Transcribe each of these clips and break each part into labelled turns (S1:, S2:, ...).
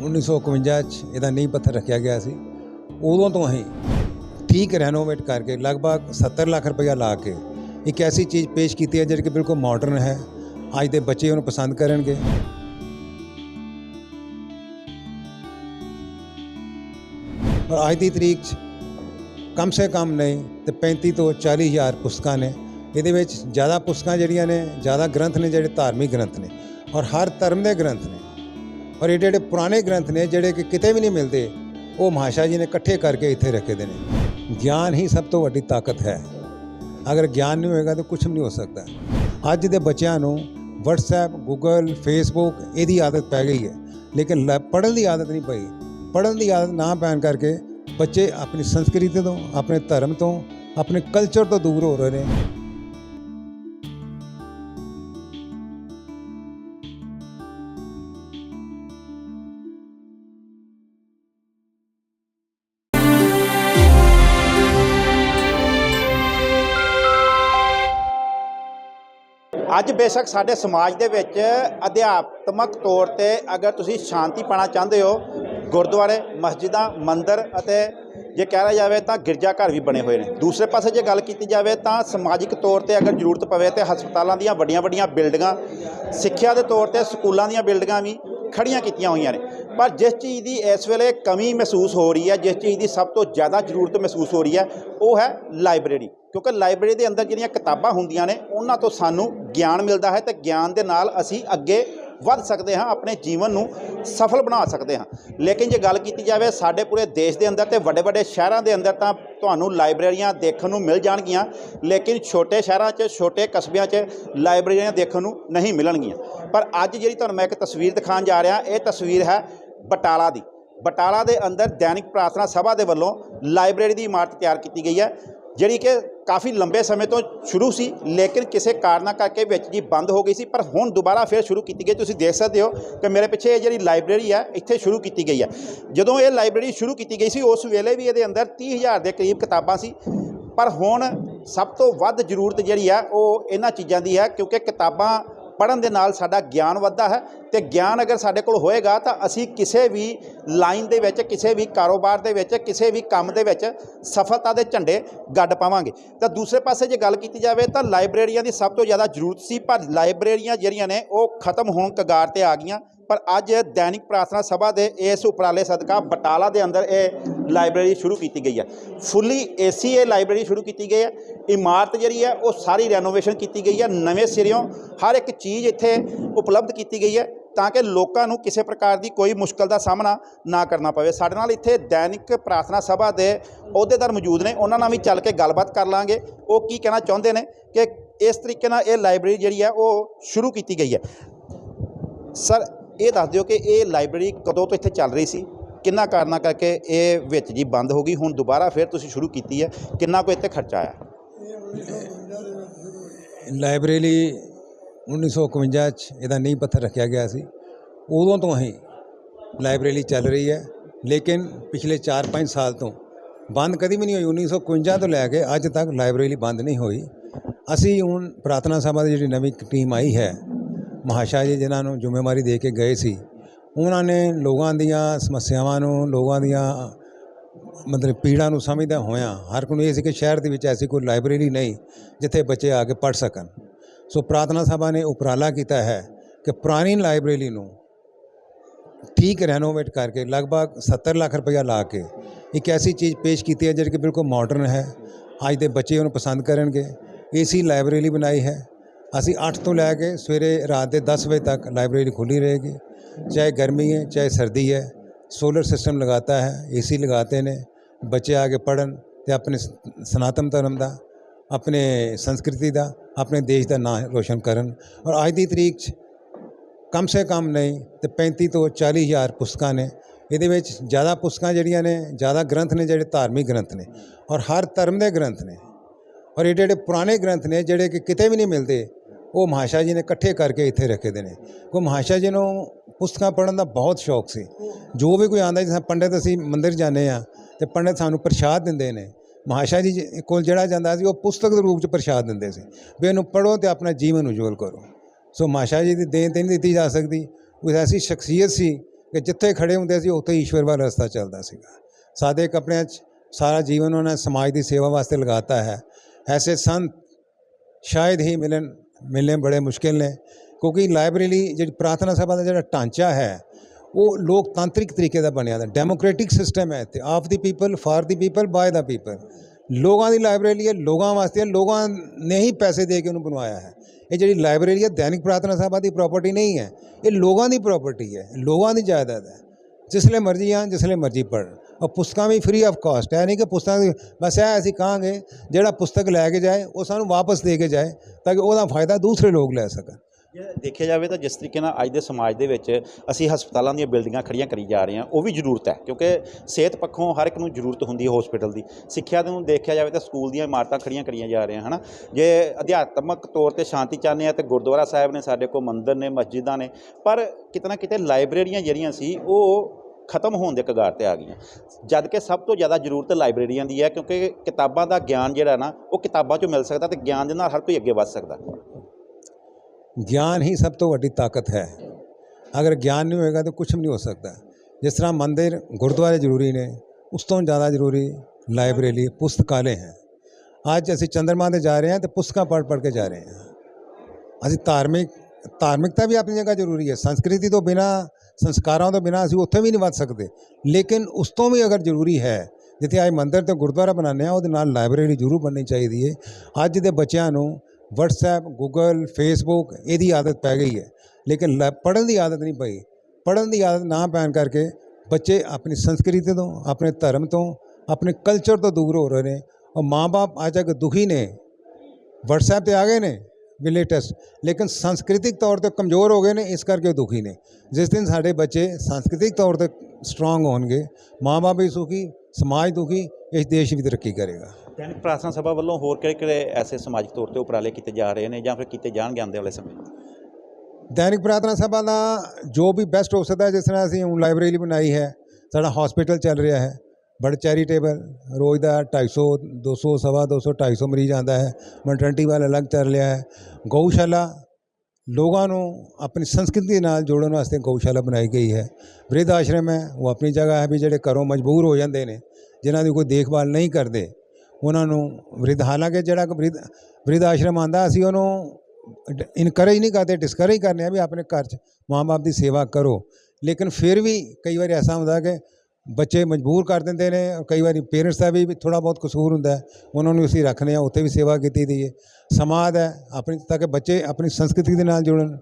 S1: 1951 ਚ ਇਹਦਾ ਨੀਂਹ ਪੱਥਰ ਰੱਖਿਆ ਗਿਆ ਸੀ। ਉਦੋਂ ਤੋਂ ਹੀ ਠੀਕ ਰੈਨੋਵੇਟ ਕਰਕੇ ਲਗਭਗ 70 ਲੱਖ ਰੁਪਇਆ ਲਾ ਕੇ ਇੱਕ ਐਸੀ ਚੀਜ਼ ਪੇਸ਼ ਕੀਤੀ ਹੈ ਜਿਹੜੀ ਕਿ ਬਿਲਕੁਲ ਮਾਡਰਨ ਹੈ। ਅੱਜ ਦੇ ਬੱਚੇ ਉਹਨੂੰ ਪਸੰਦ ਕਰਨਗੇ। ਪਰ ਅੱਜ ਦੀ ਤਰੀਕ 'ਚ ਕਮ ਸੇ ਕਮ ਨਹੀਂ ਤੇ 35 ਤੋਂ 40 ਹਜ਼ਾਰ ਪੁਸਤਕਾਂ ਨੇ। ਇਹਦੇ ਵਿੱਚ ਜ਼ਿਆਦਾ ਪੁਸਤਕਾਂ ਜਿਹੜੀਆਂ ਨੇ, ਜ਼ਿਆਦਾ ਗ੍ਰੰਥ ਨੇ, ਜਿਹੜੇ ਧਾਰਮਿਕ ਗ੍ਰੰਥ ਨੇ। ਔਰ ਹਰ ਧਰਮ ਦੇ ਗ੍ਰੰਥ ਨੇ। ਔਰ ਇਹ ਜਿਹੜੇ ਪੁਰਾਣੇ ਗ੍ਰੰਥ ਨੇ ਜਿਹੜੇ ਕਿ ਕਿਤੇ ਵੀ ਨਹੀਂ ਮਿਲਦੇ, ਉਹ ਮਹਾਸ਼ਾ ਜੀ ਨੇ ਇਕੱਠੇ ਕਰਕੇ ਇੱਥੇ ਰੱਖੇ ਦੇ ਨੇ। ਗਿਆਨ ਹੀ ਸਭ ਤੋਂ ਵੱਡੀ ਤਾਕਤ ਹੈ। ਅਗਰ ਗਿਆਨ ਨਹੀਂ ਹੋਏਗਾ ਤਾਂ ਕੁਝ ਵੀ ਨਹੀਂ ਹੋ ਸਕਦਾ। ਅੱਜ ਦੇ ਬੱਚਿਆਂ ਨੂੰ WhatsApp, Google, Facebook ਇਹਦੀ ਆਦਤ ਪੈ ਗਈ ਹੈ। ਲੇਕਿਨ ਪੜ੍ਹਨ ਦੀ ਆਦਤ ਨਹੀਂ ਪਈ। ਪੜ੍ਹਨ ਦੀ ਆਦਤ ਨਾ ਪੈਣ ਕਰਕੇ ਬੱਚੇ ਆਪਣੀ ਸੰਸਕ੍ਰਿਤੀ ਤੋਂ, ਆਪਣੇ ਧਰਮ ਤੋਂ, ਆਪਣੇ ਕਲਚਰ ਤੋਂ ਦੂਰ ਹੋ ਰਹੇ ਨੇ।
S2: ਅੱਜ ਬੇਸ਼ੱਕ ਸਾਡੇ ਸਮਾਜ ਦੇ ਵਿੱਚ ਅਧਿਆਤਮਕ ਤੌਰ ਤੇ ਅਗਰ ਤੁਸੀਂ ਸ਼ਾਂਤੀ ਪਾਣਾ ਚਾਹੁੰਦੇ ਹੋ, ਗੁਰਦੁਆਰੇ, ਮਸਜਿਦਾਂ, ਮੰਦਰ ਅਤੇ ਜੇ ਕਹਿਆ ਜਾਵੇ ਤਾਂ ਗਿਰਜਾ ਘਰ ਵੀ ਬਣੇ ਹੋਏ ਨੇ। ਦੂਸਰੇ ਪਾਸੇ ਜੇ ਗੱਲ ਕੀਤੀ ਜਾਵੇ ਤਾਂ ਸਮਾਜਿਕ ਤੌਰ ਤੇ ਅਗਰ ਜ਼ਰੂਰਤ ਪਵੇ ਤੇ ਹਸਪਤਾਲਾਂ ਦੀਆਂ ਵੱਡੀਆਂ ਵੱਡੀਆਂ ਬਿਲਡਿੰਗਾਂ, ਸਿੱਖਿਆ ਦੇ ਤੌਰ ਤੇ ਸਕੂਲਾਂ ਦੀਆਂ ਬਿਲਡਿੰਗਾਂ ਵੀ ਖੜੀਆਂ ਕੀਤੀਆਂ ਹੋਈਆਂ ਨੇ। ਪਰ ਜਿਸ ਚੀਜ਼ ਦੀ ਇਸ ਵੇਲੇ ਕਮੀ ਮਹਿਸੂਸ ਹੋ ਰਹੀ ਹੈ, ਜਿਸ ਚੀਜ਼ ਦੀ ਸਭ ਤੋਂ ਜ਼ਿਆਦਾ ਜ਼ਰੂਰਤ ਮਹਿਸੂਸ ਹੋ ਰਹੀ ਹੈ, ਉਹ ਹੈ ਲਾਇਬ੍ਰੇਰੀ। ਕਿਉਂਕਿ ਲਾਇਬ੍ਰੇਰੀ ਦੇ ਅੰਦਰ ਜਿਹੜੀਆਂ ਕਿਤਾਬਾਂ ਹੁੰਦੀਆਂ ਨੇ, ਉਹਨਾਂ ਤੋਂ ਸਾਨੂੰ ਗਿਆਨ ਮਿਲਦਾ ਹੈ ਤੇ ਗਿਆਨ ਦੇ ਨਾਲ ਅਸੀਂ ਅੱਗੇ ਵੱਧ ਸਕਦੇ ਹਾਂ, ਆਪਣੇ ਜੀਵਨ ਨੂੰ ਸਫਲ ਬਣਾ ਸਕਦੇ ਹਾਂ। ਲੇਕਿਨ ਜੇ ਗੱਲ ਕੀਤੀ ਜਾਵੇ ਸਾਡੇ ਪੂਰੇ ਦੇਸ਼ ਦੇ ਅੰਦਰ ਤੇ ਵੱਡੇ ਵੱਡੇ ਸ਼ਹਿਰਾਂ ਦੇ ਅੰਦਰ ਤਾਂ ਤੁਹਾਨੂੰ ਲਾਇਬ੍ਰੇਰੀਆਂ ਦੇਖਣ ਨੂੰ ਮਿਲ ਜਾਣਗੀਆਂ, ਲੇਕਿਨ ਛੋਟੇ ਸ਼ਹਿਰਾਂ 'ਚ, ਛੋਟੇ ਕਸਬਿਆਂ 'ਚ ਲਾਇਬ੍ਰੇਰੀਆਂ ਦੇਖਣ ਨੂੰ ਨਹੀਂ ਮਿਲਣਗੀਆਂ। ਪਰ ਅੱਜ ਜਿਹੜੀ ਤੁਹਾਨੂੰ ਮੈਂ ਇੱਕ ਤਸਵੀਰ ਦਿਖਾਉਣ ਜਾ ਰਿਹਾ, ਇਹ ਤਸਵੀਰ ਹੈ ਬਟਾਲਾ ਦੀ। ਬਟਾਲਾ ਦੇ ਅੰਦਰ ਦੈਨਿਕ ਪ੍ਰਾਰਥਨਾ ਸਭਾ ਦੇ ਵੱਲੋਂ ਲਾਇਬ੍ਰੇਰੀ ਦੀ ਇਮਾਰਤ ਤਿਆਰ ਕੀਤੀ ਗਈ ਹੈ, ਜਿਹੜੀ ਕਿ ਕਾਫੀ ਲੰਬੇ ਸਮੇਂ ਤੋਂ ਸ਼ੁਰੂ ਸੀ, ਲੇਕਿਨ ਕਿਸੇ ਕਾਰਨਾਂ ਕਰਕੇ ਵਿੱਚ ਜੀ ਬੰਦ ਹੋ ਗਈ ਸੀ, ਪਰ ਹੁਣ ਦੁਬਾਰਾ ਫਿਰ ਸ਼ੁਰੂ ਕੀਤੀ ਗਈ। ਤੁਸੀਂ ਦੇਖ ਸਕਦੇ ਹੋ ਕਿ ਮੇਰੇ ਪਿੱਛੇ ਇਹ ਜਿਹੜੀ ਲਾਇਬ੍ਰੇਰੀ ਹੈ, ਇੱਥੇ ਸ਼ੁਰੂ ਕੀਤੀ ਗਈ ਹੈ। ਜਦੋਂ ਇਹ ਲਾਇਬ੍ਰੇਰੀ ਸ਼ੁਰੂ ਕੀਤੀ ਗਈ ਸੀ, ਉਸ ਵੇਲੇ ਵੀ ਇਹਦੇ ਅੰਦਰ 30000 ਦੇ ਕਰੀਬ ਕਿਤਾਬਾਂ ਸੀ। ਪਰ ਹੁਣ ਸਭ ਤੋਂ ਵੱਧ ਜ਼ਰੂਰਤ ਜਿਹੜੀ ਹੈ, ਉਹ ਇਹਨਾਂ ਚੀਜ਼ਾਂ ਦੀ ਹੈ, ਕਿਉਂਕਿ ਕਿਤਾਬਾਂ ਪੜ੍ਹਨ ਦੇ ਨਾਲ ਸਾਡਾ ਗਿਆਨ ਵੱਧਦਾ ਹੈ ਤੇ ਗਿਆਨ ਅਗਰ ਸਾਡੇ ਕੋਲ ਹੋਏਗਾ ਤਾਂ ਅਸੀਂ ਕਿਸੇ ਵੀ ਲਾਈਨ ਦੇ ਵਿੱਚ, ਕਿਸੇ ਵੀ ਕਾਰੋਬਾਰ ਦੇ ਵਿੱਚ, ਕਿਸੇ ਵੀ ਕੰਮ ਦੇ ਵਿੱਚ ਸਫਲਤਾ ਦੇ ਝੰਡੇ ਗੱਡ ਪਾਵਾਂਗੇ। ਤਾਂ ਦੂਸਰੇ ਪਾਸੇ ਜੇ ਗੱਲ ਕੀਤੀ ਜਾਵੇ ਤਾਂ ਲਾਇਬ੍ਰੇਰੀਆਂ ਦੀ ਸਭ ਤੋਂ ਜ਼ਿਆਦਾ ਜ਼ਰੂਰਤ ਸੀ, ਪਰ ਲਾਇਬ੍ਰੇਰੀਆਂ ਜਿਹੜੀਆਂ ਨੇ ਉਹ ਖਤਮ ਹੋਣ ਕਗਾਰ ਤੇ ਆ ਗਈਆਂ। ਪਰ ਅੱਜ ਦੈਨਿਕ ਪ੍ਰਾਰਥਨਾ ਸਭਾ ਦੇ ਇਸ ਉਪਰਾਲੇ ਸਦਕਾ ਬਟਾਲਾ ਦੇ ਅੰਦਰ ਇਹ ਲਾਇਬ੍ਰੇਰੀ ਸ਼ੁਰੂ ਕੀਤੀ ਗਈ ਹੈ। ਫੁੱਲੀ ਏਸੀ ਇਹ ਲਾਇਬ੍ਰੇਰੀ ਸ਼ੁਰੂ ਕੀਤੀ ਗਈ ਹੈ। ਇਮਾਰਤ ਜਿਹੜੀ ਹੈ, ਉਹ ਸਾਰੀ ਰੈਨੋਵੇਸ਼ਨ ਕੀਤੀ ਗਈ ਹੈ। ਨਵੇਂ ਸਿਰਿਓਂ ਹਰ ਇੱਕ ਚੀਜ਼ ਇੱਥੇ ਉਪਲਬਧ ਕੀਤੀ ਗਈ ਹੈ ਤਾਂ ਕਿ ਲੋਕਾਂ ਨੂੰ ਕਿਸੇ ਪ੍ਰਕਾਰ ਦੀ ਕੋਈ ਮੁਸ਼ਕਲ ਦਾ ਸਾਹਮਣਾ ਨਾ ਕਰਨਾ ਪਵੇ। ਸਾਡੇ ਨਾਲ ਇੱਥੇ ਦੈਨਿਕ ਪ੍ਰਾਰਥਨਾ ਸਭਾ ਦੇ ਅਹੁਦੇਦਾਰ ਮੌਜੂਦ ਨੇ। ਉਹਨਾਂ ਨਾਲ ਵੀ ਚੱਲ ਕੇ ਗੱਲਬਾਤ ਕਰ ਲਾਂਗੇ। ਉਹ ਕੀ ਕਹਿਣਾ ਚਾਹੁੰਦੇ ਨੇ ਕਿ ਇਸ ਤਰੀਕੇ ਨਾਲ ਇਹ ਲਾਇਬ੍ਰੇਰੀ ਜਿਹੜੀ ਹੈ, ਉਹ ਸ਼ੁਰੂ ਕੀਤੀ ਗਈ ਹੈ। ਸਰ ਇਹ ਦੱਸ ਦਿਓ ਕਿ ਇਹ ਲਾਇਬ੍ਰੇਰੀ ਕਦੋਂ ਤੋਂ ਇੱਥੇ ਚੱਲ ਰਹੀ ਸੀ? ਕਿੰਨਾ ਕਾਰਨਾਂ ਕਰਕੇ ਇਹ ਵਿੱਚ ਜੀ ਬੰਦ ਹੋ ਗਈ? ਹੁਣ ਦੁਬਾਰਾ ਫਿਰ ਤੁਸੀਂ ਸ਼ੁਰੂ ਕੀਤੀ ਹੈ। ਕਿੰਨਾ ਕੁ ਇੱਥੇ ਖਰਚਾ ਆਇਆ?
S1: ਲਾਇਬ੍ਰੇਰੀ 1951 ਚ ਇਹਦਾ ਨੀਂਹ ਪੱਥਰ ਰੱਖਿਆ ਗਿਆ ਸੀ। ਉਦੋਂ ਤੋਂ ਹੀ ਲਾਇਬ੍ਰੇਰੀ ਚੱਲ ਰਹੀ ਹੈ। ਲੇਕਿਨ ਪਿਛਲੇ 4-5 ਸਾਲ ਤੋਂ ਬੰਦ ਕਦੀ ਵੀ ਨਹੀਂ ਹੋਈ। 1951 ਤੋਂ ਲੈ ਕੇ ਅੱਜ ਤੱਕ ਲਾਇਬ੍ਰੇਰੀ ਬੰਦ ਨਹੀਂ ਹੋਈ। ਅਸੀਂ ਹੁਣ ਪ੍ਰਾਰਥਨਾ ਸਭਾ ਦੀ ਜਿਹੜੀ ਨਵੀਂ ਟੀਮ ਆਈ ਹੈ ਮਹਾਸ਼ਾ ਜੀ ਜਿਨ੍ਹਾਂ ਨੂੰ ਜ਼ਿੰਮੇਵਾਰੀ ਦੇ ਕੇ ਗਏ ਸੀ, ਉਹਨਾਂ ਨੇ ਲੋਕਾਂ ਦੀਆਂ ਸਮੱਸਿਆਵਾਂ ਨੂੰ, ਲੋਕਾਂ ਦੀਆਂ, ਮਤਲਬ ਪੀੜਾਂ ਨੂੰ ਸਮਝਦਾ ਹੋਇਆਂ, ਹਰ ਕੋਈ ਇਹ ਸੀ ਕਿ ਸ਼ਹਿਰ ਦੇ ਵਿੱਚ ਐਸੀ ਕੋਈ ਲਾਇਬ੍ਰੇਰੀ ਨਹੀਂ ਜਿੱਥੇ ਬੱਚੇ ਆ ਕੇ ਪੜ੍ਹ ਸਕਣ। ਸੋ ਪ੍ਰਾਰਥਨਾ ਸਭਾ ਨੇ ਉਪਰਾਲਾ ਕੀਤਾ ਹੈ ਕਿ ਪੁਰਾਣੀ ਲਾਇਬ੍ਰੇਰੀ ਨੂੰ ਠੀਕ ਰੈਨੋਵੇਟ ਕਰਕੇ ਲਗਭਗ 70 ਲੱਖ ਰੁਪਇਆ ਲਾ ਕੇ ਇੱਕ ਐਸੀ ਚੀਜ਼ ਪੇਸ਼ ਕੀਤੀ ਹੈ ਜਿਹੜੀ ਕਿ ਬਿਲਕੁਲ ਮਾਡਰਨ ਹੈ। ਅੱਜ ਦੇ ਬੱਚੇ ਉਹਨੂੰ ਪਸੰਦ ਕਰਨਗੇ। ਏਸੀ ਲਾਇਬ੍ਰੇਰੀ ਬਣਾਈ ਹੈ। ਅਸੀਂ 8 ਤੋਂ ਲੈ ਕੇ ਸਵੇਰੇ ਰਾਤ ਦੇ 10 ਵਜੇ ਤੱਕ ਲਾਇਬ੍ਰੇਰੀ ਖੁੱਲੀ ਰਹੇਗੀ ਚਾਹੇ ਗਰਮੀ ਹੈ ਚਾਹੇ ਸਰਦੀ ਹੈ सोलर सिस्टम लगाता है एसी लगाते ਨੇ ਬੱਚੇ ਆ ਕੇ ਪੜਨ ਤੇ ਆਪਣੇ ਸ- ਸਨਾਤਨ ਧਰਮ ਦਾ ਆਪਣੇ ਸੰਸਕ੍ਰਿਤੀ ਦਾ ਆਪਣੇ ਦੇਸ਼ ਦਾ ਨਾਂ ਰੋਸ਼ਨ ਕਰਨ ਔਰ ਅੱਜ ਦੀ ਤਰੀਕ 'ਚ ਕਮ ਸੇ ਕਮ ਨਹੀਂ ਤੇ 35 ਤੋਂ 40 ਹਜ਼ਾਰ ਪੁਸਤਕਾਂ ਨੇ ਇਹਦੇ ਵਿੱਚ ਜ਼ਿਆਦਾ ਪੁਸਤਕਾਂ ਜਿਹੜੀਆਂ ਨੇ ਜ਼ਿਆਦਾ ਗ੍ਰੰਥ ਨੇ ਜਿਹੜੇ ਧਾਰਮਿਕ ਗ੍ਰੰਥ ਨੇ ਔਰ ਹਰ ਧਰਮ ਦੇ ਗ੍ਰੰਥ ਨੇ ਔਰ ਇਹ ਜਿਹੜੇ ਪੁਰਾਣੇ ਗ੍ਰੰਥ ਨੇ ਜਿਹੜੇ ਕਿ ਕਿਤੇ ਵੀ ਨਹੀਂ ਮਿਲਦੇ ਉਹ ਮਹਾਸ਼ਾ ਜੀ ਨੇ ਇਕੱਠੇ ਕਰਕੇ ਇੱਥੇ ਰੱਖੇ ਦੇ ਨੇ। ਕੋ ਮਹਾਸ਼ਾ ਜੀ ਨੂੰ ਪੁਸਤਕਾਂ ਪੜ੍ਹਨ ਦਾ ਬਹੁਤ ਸ਼ੌਕ ਸੀ। ਜੋ ਵੀ ਕੋਈ ਆਂਦਾ ਜਿਵੇਂ ਪੰਡਿਤ ਅਸੀਂ ਮੰਦਿਰ ਜਾਂਦੇ ਆ ਤੇ ਪੰਡਿਤ ਸਾਨੂੰ ਪ੍ਰਸ਼ਾਦ ਦਿੰਦੇ ਨੇ। ਮਹਾਸ਼ਾ ਜੀ ਜੀ ਕੋਲ ਜਿਹੜਾ ਜਾਂਦਾ ਸੀ, ਉਹ ਪੁਸਤਕ ਦੇ ਰੂਪ ਚ ਪ੍ਰਸ਼ਾਦ ਦਿੰਦੇ ਸੀ। ਵੀ ਇਹਨੂੰ ਪੜ੍ਹੋ ਤੇ ਆਪਣਾ ਜੀਵਨ ਉਜਵਲ ਕਰੋ। ਸੋ ਮਹਾਸ਼ਾ ਜੀ ਦੀ ਦੇਣ ਤੇ ਨਹੀਂ ਦਿੱਤੀ ਜਾ ਸਕਦੀ। ਉਹ ਐਸੀ ਸ਼ਖਸੀਅਤ ਸੀ ਕਿ ਜਿੱਥੇ ਖੜੇ ਹੁੰਦੇ ਸੀ, ਉੱਥੇ ਹੀ ਈਸ਼ਵਰ ਵੱਲ ਰਸਤਾ ਚੱਲਦਾ ਸੀਗਾ। ਸਾਦੇ ਕੱਪੜਿਆਂ 'ਚ ਸਾਰਾ ਜੀਵਨ ਉਹਨਾਂ ਸਮਾਜ ਦੀ ਸੇਵਾ ਵਾਸਤੇ ਲਗਾਤਾ ਹੈ। ਐਸੇ ਸੰਤ ਸ਼ਾਇਦ ਹੀ ਮਿਲਣ ਮਿਲਣੇ ਬੜੇ ਮੁਸ਼ਕਿਲ ਨੇ ਕਿਉਂਕਿ ਲਾਇਬ੍ਰੇਰੀ ਜਿਹੜੀ ਪ੍ਰਾਰਥਨਾ ਸਭਾ ਦਾ ਜਿਹੜਾ ਢਾਂਚਾ ਹੈ ਉਹ ਲੋਕਤਾਂਤਰਿਕ ਤਰੀਕੇ ਦਾ ਬਣਿਆ ਦਾ ਡੈਮੋਕ੍ਰੈਟਿਕ ਸਿਸਟਮ ਹੈ ਤੇ of the people for the people by the people ਲੋਕਾਂ ਦੀ ਲਾਇਬ੍ਰੇਰੀ ਹੈ ਲੋਕਾਂ ਵਾਸਤੇ ਲੋਕਾਂ ਨੇ ਹੀ ਪੈਸੇ ਦੇ ਕੇ ਉਹਨੂੰ ਬਣਵਾਇਆ ਹੈ ਇਹ ਜਿਹੜੀ ਲਾਇਬ੍ਰੇਰੀ ਹੈ ਦੈਨਿਕ ਪ੍ਰਾਰਥਨਾ ਸਭਾ ਦੀ ਪ੍ਰਾਪਰਟੀ ਨਹੀਂ ਹੈ ਇਹ ਲੋਕਾਂ ਦੀ ਪ੍ਰਾਪਰਟੀ ਹੈ ਲੋਕਾਂ ਦੀ ਜਾਇਦਾਦ ਹੈ ਜਿਸਲੇ ਮਰਜ਼ੀ ਆਉਣ ਜਿਸਲੇ ਮਰਜ਼ੀ ਪੜ੍ਹਨ ਉਹ ਪੁਸਤਕਾਂ ਵੀ ਫ੍ਰੀ ਆਫ ਕਾਸਟ ਹੈ ਨਹੀਂ ਕਿ ਪੁਸਤਕਾਂ ਦੀ ਬਸ ਇਹ ਅਸੀਂ ਕਹਾਂਗੇ, ਜਿਹੜਾ ਪੁਸਤਕ ਲੈ ਕੇ ਜਾਏ, ਉਹ ਸਾਨੂੰ ਵਾਪਸ ਦੇ ਕੇ ਜਾਏ, ਤਾਂ ਕਿ ਉਹਦਾ ਫਾਇਦਾ ਦੂਸਰੇ ਲੋਕ ਲੈ ਸਕਣ।
S2: ਜੇ ਦੇਖਿਆ ਜਾਵੇ ਤਾਂ ਜਿਸ ਤਰੀਕੇ ਨਾਲ ਅੱਜ ਦੇ ਸਮਾਜ ਦੇ ਵਿੱਚ ਅਸੀਂ ਹਸਪਤਾਲਾਂ ਦੀਆਂ ਬਿਲਡਿੰਗਾਂ ਖੜੀਆਂ ਕਰੀ ਜਾ ਰਹੇ ਹਾਂ, ਉਹ ਵੀ ਜ਼ਰੂਰਤ ਹੈ, ਕਿਉਂਕਿ ਸਿਹਤ ਪੱਖੋਂ ਹਰ ਇੱਕ ਨੂੰ ਜ਼ਰੂਰਤ ਹੁੰਦੀ ਹੈ ਹਸਪੀਟਲ ਦੀ। ਸਿੱਖਿਆ ਨੂੰ ਦੇਖਿਆ ਜਾਵੇ ਤਾਂ ਸਕੂਲ ਦੀਆਂ ਇਮਾਰਤਾਂ ਖੜੀਆਂ ਕਰੀਆਂ ਜਾ ਰਹੀਆਂ, ਹਨਾ? ਜੇ ਅਧਿਆਤਮਕ ਤੌਰ ਤੇ ਸ਼ਾਂਤੀ ਚਾਹੁੰਦੇ ਆ ਤੇ ਗੁਰਦੁਆਰਾ ਸਾਹਿਬ ਨੇ ਸਾਡੇ ਕੋਲ ਮੰਦਿਰ ਨੇ, ਮਸਜਿਦਾਂ ਨੇ, ਪਰ ਕਿਤੇ ਨਾ ਕਿਤੇ ਲਾਇਬ੍ਰੇਰੀਆਂ ਜਿਹੜੀਆਂ ਸੀ, ਉਹ ਖਤਮ ਹੋਣ ਦੇ ਕਗਾਰ ਤੇ ਆ ਗਈਆਂ। ਜਦ ਕਿ ਸਭ ਤੋਂ ਜ਼ਿਆਦਾ ਜ਼ਰੂਰਤ ਲਾਇਬ੍ਰੇਰੀਆਂ ਦੀ ਹੈ, ਕਿਉਂਕਿ ਕਿਤਾਬਾਂ ਦਾ ਗਿਆਨ ਜਿਹੜਾ ਨਾ, ਉਹ ਕਿਤਾਬਾਂ 'ਚੋਂ ਮਿਲ ਸਕਦਾ ਤੇ ਗਿਆਨ ਦੇ ਨਾਲ ਹਰ ਕੋਈ ਅੱਗੇ ਵੱਧ ਸਕਦਾ।
S1: ਗਿਆਨ ਹੀ ਸਭ ਤੋਂ ਵੱਡੀ ਤਾਕਤ ਹੈ। ਅਗਰ ਗਿਆਨ ਨਹੀਂ ਹੋਏਗਾ ਤਾਂ ਕੁਝ ਵੀ ਨਹੀਂ ਹੋ ਸਕਦਾ। ਜਿਸ ਤਰ੍ਹਾਂ ਮੰਦਿਰ ਗੁਰਦੁਆਰੇ ਜ਼ਰੂਰੀ ਨੇ, ਉਸ ਤੋਂ ਜ਼ਿਆਦਾ ਜ਼ਰੂਰੀ ਲਾਇਬ੍ਰੇਰੀ, ਪੁਸਤਕਾਲੇ ਹੈ। ਅੱਜ ਅਸੀਂ ਚੰਦਰਮਾ ਤੇ ਜਾ ਰਹੇ ਹਾਂ ਤੇ ਪੁਸਤਕਾਂ ਪੜ੍ਹ ਪੜ੍ਹ ਕੇ ਜਾ ਰਹੇ ਹਾਂ। ਅਸੀਂ ਧਾਰਮਿਕ, ਧਾਰਮਿਕਤਾ ਵੀ ਆਪਣੀ ਜਗ੍ਹਾ ਜ਼ਰੂਰੀ ਹੈ। ਸੰਸਕ੍ਰਿਤੀ ਤੋਂ ਬਿਨਾ ਸੰਸਕਾਰਾਂ ਤੋਂ ਬਿਨਾ ਅਸੀਂ ਉੱਥੇ ਵੀ ਨਹੀਂ ਵੱਧ ਸਕਦੇ। ਲੇਕਿਨ ਉਸ ਤੋਂ ਵੀ ਅਗਰ ਜ਼ਰੂਰੀ ਹੈ, ਜਿੱਥੇ ਅੱਜ ਮੰਦਿਰ ਤੇ ਗੁਰਦੁਆਰਾ ਬਣਾਉਂਦੇ ਆ ਉਹਦੇ ਨਾਲ ਲਾਇਬ੍ਰੇਰੀ ਜ਼ਰੂਰ ਬਣਨੀ ਚਾਹੀਦੀ ਹੈ ਅੱਜ ਦੇ ਬੱਚਿਆਂ ਨੂੰ WhatsApp, Google, Facebook ਇਹਦੀ ਆਦਤ ਪੈ ਗਈ ਹੈ ਲੇਕਿਨ ਲ- ਪੜ੍ਹਨ ਦੀ ਆਦਤ ਨਹੀਂ ਪਈ। ਪੜ੍ਹਨ ਦੀ ਆਦਤ ਨਾ ਪੈਣ ਕਰਕੇ ਬੱਚੇ ਆਪਣੀ ਸੰਸਕ੍ਰਿਤੀ ਤੋਂ, ਆਪਣੇ ਧਰਮ ਤੋਂ, ਆਪਣੇ ਕਲਚਰ ਤੋਂ ਦੂਰ ਹੋ ਰਹੇ ਨੇ। ਔਰ ਮਾਂ-ਬਾਪ ਅੱਜ ਤੱਕ ਦੁਖੀ ਨੇ। WhatsApp ਤੇ ਆ ਗਏ ਨੇ। ਵੀ ਲੇਟੈਸਟ ਲੇਕਿਨ ਸੰਸਕ੍ਰਿਤਿਕ ਤੌਰ ਤੇ ਕਮਜ਼ੋਰ ਹੋ ਗਏ ਨੇ ਇਸ ਕਰਕੇ ਉਹ ਦੁਖੀ ਨੇ ਜਿਸ ਦਿਨ ਸਾਡੇ ਬੱਚੇ ਸੰਸਕ੍ਰਿਤਿਕ ਤੌਰ ਤੇ ਸਟਰੋਂਗ ਹੋਣਗੇ ਮਾਂ-ਬਾਪ ਵੀ ਸੁਖੀ ਸਮਾਜ ਦੁਖੀ ਇਸ ਦੇਸ਼ ਵੀ ਤਰੱਕੀ ਕਰੇਗਾ
S2: ਦੈਨਿਕ ਪ੍ਰਾਰਥਨਾ ਸਭਾ ਵੱਲੋਂ ਹੋਰ ਕਿਹੜੇ ਕਿਹੜੇ ਐਸੇ ਸਮਾਜਿਕ ਤੌਰ ਤੇ ਉਪਰਾਲੇ ਕੀਤੇ ਜਾ ਰਹੇ ਨੇ ਜਾਂ ਫਿਰ ਕੀਤੇ ਜਾਣਗੇ ਆਉਂਦੇ ਵਾਲੇ ਸਮੇਂ
S1: ਦੈਨਿਕ ਪ੍ਰਾਰਥਨਾ ਸਭਾ ਦਾ ਜੋ ਵੀ ਬੈਸਟ ਹੋ ਸਕਦਾ ਜਿਸ ਤਰ੍ਹਾਂ ਅਸੀਂ ਹੁਣ ਲਾਇਬ੍ਰੇਰੀ ਬਣਾਈ ਹੈ ਸਾਡਾ ਹਸਪੀਟਲ ਚੱਲ ਰਿਹਾ ਹੈ ਬੜ ਚੈਰੀਟੇਬਲ, ਰੋਜ਼ ਦਾ 250 200 ਸਵਾ 200 250 ਮਰੀਜ਼ ਆਉਂਦਾ ਹੈ। ਮੈਟਰਨਿਟੀ ਵਾਲਾ ਅਲੱਗ ਚੱਲ ਰਿਹਾ ਹੈ। ਗਊਸ਼ਾਲਾ ਲੋਕਾਂ ਨੂੰ ਆਪਣੀ ਸੰਸਕ੍ਰਿਤੀ ਨਾਲ ਜੋੜਨ ਵਾਸਤੇ ਗਊਸ਼ਾਲਾ ਬਣਾਈ ਗਈ ਹੈ। ਬ੍ਰਿਧ ਆਸ਼ਰਮ ਹੈ, ਉਹ ਆਪਣੀ ਜਗ੍ਹਾ ਹੈ ਵੀ ਜਿਹੜੇ ਘਰੋਂ ਮਜਬੂਰ ਹੋ ਜਾਂਦੇ ਨੇ, ਜਿਨ੍ਹਾਂ ਦੀ ਕੋਈ ਦੇਖਭਾਲ ਨਹੀਂ ਕਰਦੇ, ਉਹਨਾਂ ਨੂੰ ਬ੍ਰਿਧ ਹਾਲਾਂਕਿ ਜਿਹੜਾ ਕੋਈ ਬ੍ਰਿਧ ਬ੍ਰਿਧ ਆਸ਼ਰਮ ਆਂਦਾ ਅਸੀਂ ਉਹਨੂੰ ਇਨਕਰੇਜ ਨਹੀਂ ਕਰਦੇ ਡਿਸਕਰੇਜ ਕਰਨੇ ਆ ਵੀ ਆਪਣੇ ਘਰ 'ਚ ਮਾਂ-ਬਾਪ ਦੀ ਸੇਵਾ ਕਰੋ। ਲੇਕਿਨ ਫਿਰ ਵੀ ਕਈ ਵਾਰੀ ਐਸਾ ਹੁੰਦਾ ਕਿ ਬੱਚੇ ਮਜਬੂਰ ਕਰ ਦਿੰਦੇ ਨੇ, ਕਈ ਵਾਰੀ ਪੇਰੈਂਟਸ ਦਾ ਵੀ ਥੋੜਾ ਬਹੁਤ ਕਸੂਰ ਹੁੰਦਾ ਉਹਨਾਂ ਨੂੰ ਅਸੀਂ ਰੱਖਨੇ ਆ ਉੱਥੇ ਵੀ ਸੇਵਾ ਕੀਤੀ ਦੀ ਹੈ। ਸਮਾਜ ਹੈ, ਆਪਣੀ ਤਾਂ ਕਿ ਬੱਚੇ ਆਪਣੀ ਸੰਸਕ੍ਰਿਤੀ ਦੇ ਨਾਲ ਜੁੜਨ।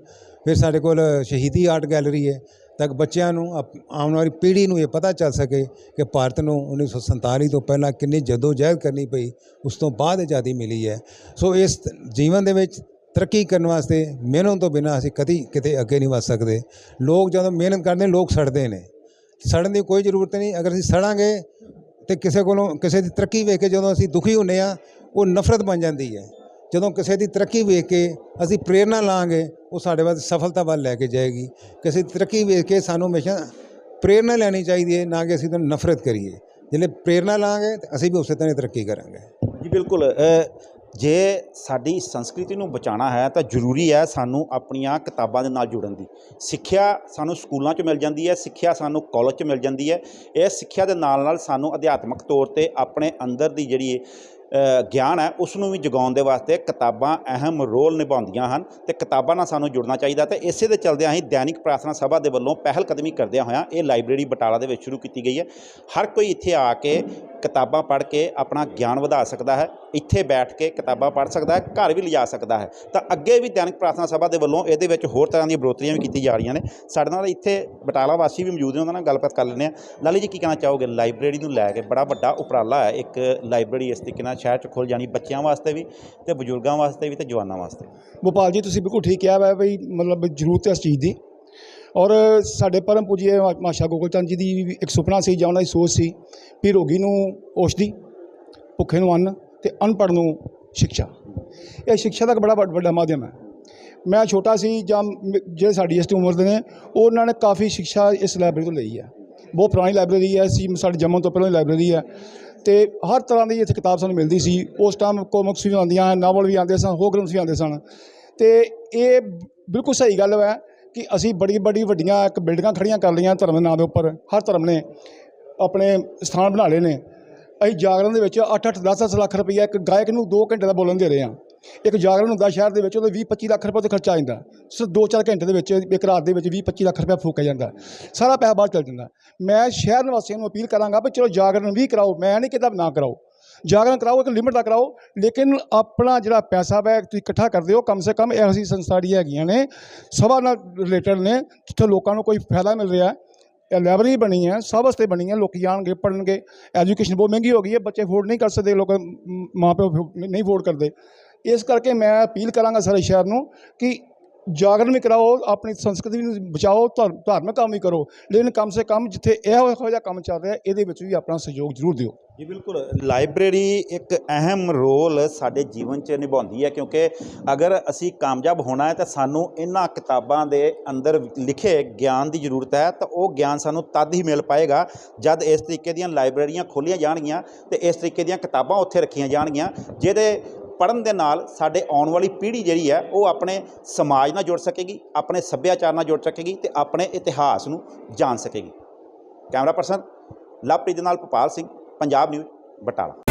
S1: ਫਿਰ ਸਾਡੇ ਕੋਲ ਸ਼ਹੀਦੀ ਆਰਟ ਗੈਲਰੀ ਹੈ, ਤਾਂ ਕਿ ਬੱਚਿਆਂ ਨੂੰ ਆਪ- ਆਉਣ ਵਾਲੀ ਪੀੜ੍ਹੀ ਨੂੰ ਇਹ ਪਤਾ ਚੱਲ ਸਕੇ ਕਿ ਭਾਰਤ ਨੂੰ 1947 ਤੋਂ ਪਹਿਲਾਂ ਕਿੰਨੀ ਜਦੋਜਹਿਦ ਕਰਨੀ ਪਈ, ਉਸ ਤੋਂ ਬਾਅਦ ਆਜ਼ਾਦੀ ਮਿਲੀ ਹੈ। ਸੋ ਇਸ ਜੀਵਨ ਦੇ ਵਿੱਚ ਤਰੱਕੀ ਕਰਨ ਵਾਸਤੇ ਮਿਹਨਤ ਤੋਂ ਬਿਨਾਂ ਅਸੀਂ ਕਦੀ ਕਿਤੇ ਅੱਗੇ ਨਹੀਂ ਵਧ ਸਕਦੇ। ਲੋਕ ਜਦੋਂ ਮਿਹਨਤ ਕਰਦੇ ਲੋਕ ਸੜਦੇ ਨੇ। ਸੜਨ ਦੀ ਕੋਈ ਜ਼ਰੂਰਤ ਨਹੀਂ, ਅਗਰ ਅਸੀਂ ਸੜਾਂਗੇ ਤੇ ਕਿਸੇ ਕੋਲੋਂ ਕਿਸੇ ਦੀ ਤਰੱਕੀ ਵੇਖ ਕੇ ਜਦੋਂ ਅਸੀਂ ਦੁਖੀ ਹੁੰਨੇ ਆ ਉਹ ਨਫ਼ਰਤ ਬਣ ਜਾਂਦੀ ਹੈ। ਜਦੋਂ ਕਿਸੇ ਦੀ ਤਰੱਕੀ ਵੇਖ ਕੇ ਅਸੀਂ ਪ੍ਰੇਰਣਾ ਲਾਂਗੇ, ਉਹ ਸਾਡੇ ਵੱਲ ਸਫਲਤਾ ਵੱਲ ਲੈ ਕੇ ਜਾਏਗੀ। ਕਿਸੇ ਦੀ ਤਰੱਕੀ ਵੇਖ ਕੇ ਸਾਨੂੰ ਹਮੇਸ਼ਾ ਪ੍ਰੇਰਣਾ ਲੈਣੀ ਚਾਹੀਦੀ ਹੈ, ਨਾ ਕਿ ਅਸੀਂ ਤੁਹਾਨੂੰ ਨਫ਼ਰਤ ਕਰੀਏ। ਜਿਹੜੇ ਪ੍ਰੇਰਣਾ ਲਾਂਗੇ, ਤੇ ਅਸੀਂ ਵੀ ਉਸੇ ਤਰ੍ਹਾਂ ਹੀ ਤਰੱਕੀ ਕਰਾਂਗੇ।
S2: ਜੀ ਬਿਲਕੁਲ ਜੇ ਸਾਡੀ ਸੰਸਕ੍ਰਿਤੀ ਨੂੰ ਬਚਾਉਣਾ ਹੈ ਤਾਂ ਜ਼ਰੂਰੀ ਹੈ ਸਾਨੂੰ ਆਪਣੀਆਂ ਕਿਤਾਬਾਂ ਦੇ ਨਾਲ ਜੁੜਨ ਦੀ। ਸਿੱਖਿਆ ਸਾਨੂੰ ਸਕੂਲਾਂ 'ਚ ਮਿਲ ਜਾਂਦੀ ਹੈ, ਸਿੱਖਿਆ ਸਾਨੂੰ ਕਾਲਜ 'ਚ ਮਿਲ ਜਾਂਦੀ ਹੈ। ਇਹ ਸਿੱਖਿਆ ਦੇ ਨਾਲ ਨਾਲ ਸਾਨੂੰ ਅਧਿਆਤਮਕ ਤੌਰ ਤੇ ਆਪਣੇ ਅੰਦਰ ਦੀ ਜਿਹੜੀ ਗਿਆਨ ਹੈ ਉਸ ਨੂੰ ਵੀ ਜਗਾਉਣ ਦੇ ਵਾਸਤੇ ਕਿਤਾਬਾਂ ਅਹਿਮ ਰੋਲ ਨਿਭਾਉਂਦੀਆਂ ਹਨ ਤੇ ਕਿਤਾਬਾਂ ਨਾਲ ਸਾਨੂੰ ਜੁੜਨਾ ਚਾਹੀਦਾ ਤੇ ਇਸੇ ਦੇ ਚਲਦਿਆਂ ਅਸੀਂ ਦੈਨਿਕ ਪ੍ਰਾਰਥਨਾ ਸਭਾ ਦੇ ਵੱਲੋਂ ਪਹਿਲ ਕਦਮੀ ਕਰਦਿਆਂ ਹੋਇਆਂ ਇਹ ਲਾਇਬ੍ਰੇਰੀ ਬਟਾਲਾ ਦੇ ਵਿੱਚ ਸ਼ੁਰੂ ਕੀਤੀ ਗਈ ਹੈ। ਹਰ ਕੋਈ ਇੱਥੇ ਆ ਕੇ ਕਿਤਾਬਾਂ ਪੜ੍ਹ ਕੇ ਆਪਣਾ ਗਿਆਨ ਵਧਾ ਸਕਦਾ ਹੈ, ਇੱਥੇ ਬੈਠ ਕੇ ਕਿਤਾਬਾਂ ਪੜ੍ਹ ਸਕਦਾ ਹੈ, ਘਰ ਵੀ ਲਿਜਾ ਸਕਦਾ ਹੈ। ਤਾਂ ਅੱਗੇ ਵੀ ਦੈਨਿਕ ਪ੍ਰਾਰਥਨਾ ਸਭਾ ਦੇ ਵੱਲੋਂ ਇਹਦੇ ਵਿੱਚ ਹੋਰ ਤਰ੍ਹਾਂ ਦੀਆਂ ਬਰੋਤਰੀਆਂ ਵੀ ਕੀਤੀ ਜਾ ਰਹੀਆਂ ਨੇ। ਸਾਡੇ ਨਾਲ ਇੱਥੇ ਬਟਾਲਾ ਵਾਸੀ ਵੀ ਮੌਜੂਦ ਨੇ, ਉਹਨਾਂ ਨਾਲ ਗੱਲਬਾਤ ਕਰ ਲੈਂਦੇ ਆ ਲਾਲੀ ਜੀ, ਕੀ ਕਹਿਣਾ ਚਾਹੋਗੇ? ਲਾਇਬ੍ਰੇਰੀ ਨੂੰ ਲੈ ਕੇ ਬੜਾ ਵੱਡਾ ਉਪਰਾਲਾ ਹੈ, ਇੱਕ ਲਾਇਬ੍ਰੇਰੀ ਇਸ ਤਰੀਕੇ ਨਾਲ ਸ਼ਹਿਰ 'ਚ ਖੁੱਲ ਜਾਣੀ ਬੱਚਿਆਂ ਵਾਸਤੇ ਵੀ ਤੇ ਬਜ਼ੁਰਗਾਂ ਵਾਸਤੇ ਵੀ ਤੇ ਜਵਾਨਾਂ ਵਾਸਤੇ
S3: ਗੋਪਾਲ ਜੀ, ਤੁਸੀਂ ਬਿਲਕੁਲ ਠੀਕ ਕਿਹਾ ਵਾ ਬਈ ਮਤਲਬ ਜ਼ਰੂਰਤ ਹੈ ਇਸ ਚੀਜ਼ ਦੀ। ਔਰ ਸਾਡੇ ਪਰਮ ਪੂਜੀਏ ਮਾਸ਼ਾ ਗੋਕਲ ਚੰਦ ਜੀ ਦੀ ਵੀ ਇੱਕ ਸੁਪਨਾ ਸੀ ਜਾਂ ਉਹਨਾਂ ਦੀ ਸੋਚ ਸੀ ਵੀ ਰੋਗੀ ਨੂੰ ਔਸ਼ਧੀ, ਭੁੱਖੇ ਨੂੰ ਅੰਨ ਤੇ ਅਨਪੜ੍ਹ ਨੂੰ ਸਿੱਖਿਆ ਇਹ ਸਿੱਖਿਆ ਦਾ ਇੱਕ ਬੜਾ ਵੱਡ- ਵੱਡਾ ਮਾਧਿਅਮ ਹੈ। ਮੈਂ ਛੋਟਾ ਸੀ ਜਾਂ ਮ- ਜਿਹੜੇ ਸਾਡੀ ਇਸ ਉਮਰ ਦੇ ਨੇ, ਉਹਨਾਂ ਨੇ ਕਾਫੀ ਸਿੱਖਿਆ ਇਸ ਲਾਇਬ੍ਰੇਰੀ ਤੋਂ ਲਈ ਹੈ। ਬਹੁਤ ਪੁਰਾਣੀ ਲਾਇਬ੍ਰੇਰੀ ਹੈ, ਸੀ, ਸਾਡੇ ਜੰਮਣ ਤੋਂ ਪਹਿਲਾਂ ਦੀ ਲਾਇਬ੍ਰੇਰੀ ਹੈ ਤੇ ਹਰ ਤਰ੍ਹਾਂ ਦੀ ਇੱਥੇ ਕਿਤਾਬ ਸਾਨੂੰ ਮਿਲਦੀ ਸੀ। ਉਸ ਟਾਈਮ ਕੋਮਿਕਸ ਵੀ ਆਉਂਦੀਆਂ ਨਾਵਲ ਵੀ ਆਉਂਦੇ ਸਨ, ਹੋਰ ਗ੍ਰੰਥ ਵੀ ਆਉਂਦੇ ਸਨ। ਤੇ ਇਹ ਬਿਲਕੁਲ ਸਹੀ ਗੱਲ ਹੈ ਕਿ ਅਸੀਂ ਬੜੀ ਬੜੀ ਵੱਡੀਆਂ ਇੱਕ ਬਿਲਡਿੰਗਾਂ ਖੜੀਆਂ ਕਰ ਲਈਆਂ ਧਰਮ ਦੇ ਨਾਂ ਦੇ ਉੱਪਰ। ਹਰ ਧਰਮ ਨੇ ਆਪਣੇ ਸਥਾਨ ਬਣਾ ਲਏ ਨੇ। ਅਸੀਂ ਜਾਗਰਣ ਦੇ ਵਿੱਚ 8-8 10-10 ਲੱਖ ਰੁਪਈਆ ਇੱਕ ਗਾਇਕ ਨੂੰ 2 ਘੰਟੇ ਦਾ ਬੋਲਣ ਦੇ ਰਹੇ ਹਾਂ। ਇੱਕ ਜਾਗਰਣ ਹੁੰਦਾ ਸ਼ਹਿਰ ਦੇ ਵਿੱਚ, ਉਹਦੇ 20-25 ਲੱਖ ਰੁਪਏ ਦਾ ਖਰਚਾ ਆ ਜਾਂਦਾ। ਸਿਰਫ 2-4 ਘੰਟੇ ਦੇ ਵਿੱਚ, ਇੱਕ ਰਾਤ ਦੇ ਵਿੱਚ 20-25 ਲੱਖ ਰੁਪਏ ਫੂਕਿਆ ਜਾਂਦਾ। ਸਾਰਾ ਪੈਸਾ ਬਾਹਰ ਚਲ ਜਾਂਦਾ। ਮੈਂ ਸ਼ਹਿਰ ਨਿਵਾਸੀਆਂ ਨੂੰ ਅਪੀਲ ਕਰਾਂਗਾ ਵੀ ਚਲੋ ਜਾਗਰਣ ਵੀ ਕਰਾਓ, ਮੈਂ ਨਹੀਂ ਕਿਹਾ ਨਾ ਕਰਾਓ। ਜਾਗਰਣ ਕਰਾਓ, ਇੱਕ ਲਿਮਿਟ ਦਾ ਕਰਾਓ, ਲੇਕਿਨ ਆਪਣਾ ਜਿਹੜਾ ਪੈਸਾ ਵੈ, ਤੁਸੀਂ ਇਕੱਠਾ ਕਰਦੇ ਹੋ, ਕਮ ਸੇ ਕਮ ਇਹੋ ਜਿਹੀ ਸੰਸਥਾ ਜਿਹੜੀਆਂ ਹੈਗੀਆਂ ਨੇ, ਸਭਾ ਨਾਲ ਰਿਲੇਟਡ ਨੇ, ਜਿੱਥੇ ਲੋਕਾਂ ਨੂੰ ਕੋਈ ਫਾਇਦਾ ਮਿਲ ਰਿਹਾ ਇਹ ਲਾਇਬ੍ਰੇਰੀ ਬਣੀ ਹੈ, ਸਭ ਵਾਸਤੇ ਬਣੀ ਹੈ, ਲੋਕੀ ਆਉਣਗੇ, ਪੜ੍ਹਨਗੇ। ਐਜੂਕੇਸ਼ਨ ਬਹੁਤ ਮਹਿੰਗੀ ਹੋ ਗਈ ਹੈ, ਬੱਚੇ ਅਫੋਰਡ ਨਹੀਂ ਕਰ ਸਕਦੇ, ਲੋਕ ਮ- ਮਾਂ ਪਿਓ ਨਹੀਂ ਅਫੋਰਡ ਕਰਦੇ। ਇਸ ਕਰਕੇ ਮੈਂ ਅਪੀਲ ਕਰਾਂਗਾ ਸਾਰੇ ਸ਼ਹਿਰ ਨੂੰ ਕਿ ਜਾਗਰਣ ਵੀ ਕਰਾਓ, ਆਪਣੀ ਸੰਸਕ੍ਰਿਤੀ ਨੂੰ ਬਚਾਓ, ਧਰ- ਧਾਰਮਿਕ ਕੰਮ ਵੀ ਕਰੋ। ਲੇਕਿਨ ਕਮ ਸੇ ਕਮ ਜਿੱਥੇ ਇਹੋ ਜਿਹਾ ਕੰਮ ਚੱਲ ਰਿਹਾ, ਇਹਦੇ ਵਿੱਚ ਵੀ ਆਪਣਾ ਸਹਿਯੋਗ ਜ਼ਰੂਰ ਦਿਓ।
S2: ਜੀ, ਬਿਲਕੁਲ। ਲਾਇਬ੍ਰੇਰੀ ਇੱਕ ਅਹਿਮ ਰੋਲ ਸਾਡੇ ਜੀਵਨ 'ਚ ਨਿਭਾਉਂਦੀ ਹੈ, ਕਿਉਂਕਿ ਅਗਰ ਅਸੀਂ ਕਾਮਯਾਬ ਹੋਣਾ ਹੈ, ਤਾਂ ਸਾਨੂੰ ਇਹਨਾਂ ਕਿਤਾਬਾਂ ਦੇ ਅੰਦਰ ਲਿਖੇ ਗਿਆਨ ਦੀ ਜ਼ਰੂਰਤ ਹੈ, ਤਾਂ ਉਹ ਗਿਆਨ ਸਾਨੂੰ ਤਦ ਹੀ ਮਿਲ ਪਾਏਗਾ ਜਦ ਇਸ ਤਰੀਕੇ ਦੀਆਂ ਲਾਇਬ੍ਰੇਰੀਆਂ ਖੋਲ੍ਹੀਆਂ ਜਾਣਗੀਆਂ ਤੇ ਇਸ ਤਰੀਕੇ ਦੀਆਂ ਕਿਤਾਬਾਂ ਉੱਥੇ ਰੱਖੀਆਂ ਜਾਣਗੀਆਂ, ਜਿਹਦੇ ਪੜ੍ਹਨ ਦੇ ਨਾਲ ਸਾਡੇ ਆਉਣ ਵਾਲੀ ਪੀੜ੍ਹੀ ਜਿਹੜੀ ਹੈ, ਉਹ ਆਪਣੇ ਸਮਾਜ ਨਾਲ ਜੁੜ ਸਕੇਗੀ, ਆਪਣੇ ਸੱਭਿਆਚਾਰ ਨਾਲ ਜੁੜ ਸਕੇਗੀ ਤੇ ਆਪਣੇ ਇਤਿਹਾਸ ਨੂੰ ਜਾਣ ਸਕੇਗੀ। ਕੈਮਰਾ ਪਰਸਨ ਲਵਪ੍ਰੀਤ ਨਾਲ ਭੋਪਾਲ ਸਿੰਘ, ਪੰਜਾਬ ਨਿਊਜ਼, ਬਟਾਲਾ।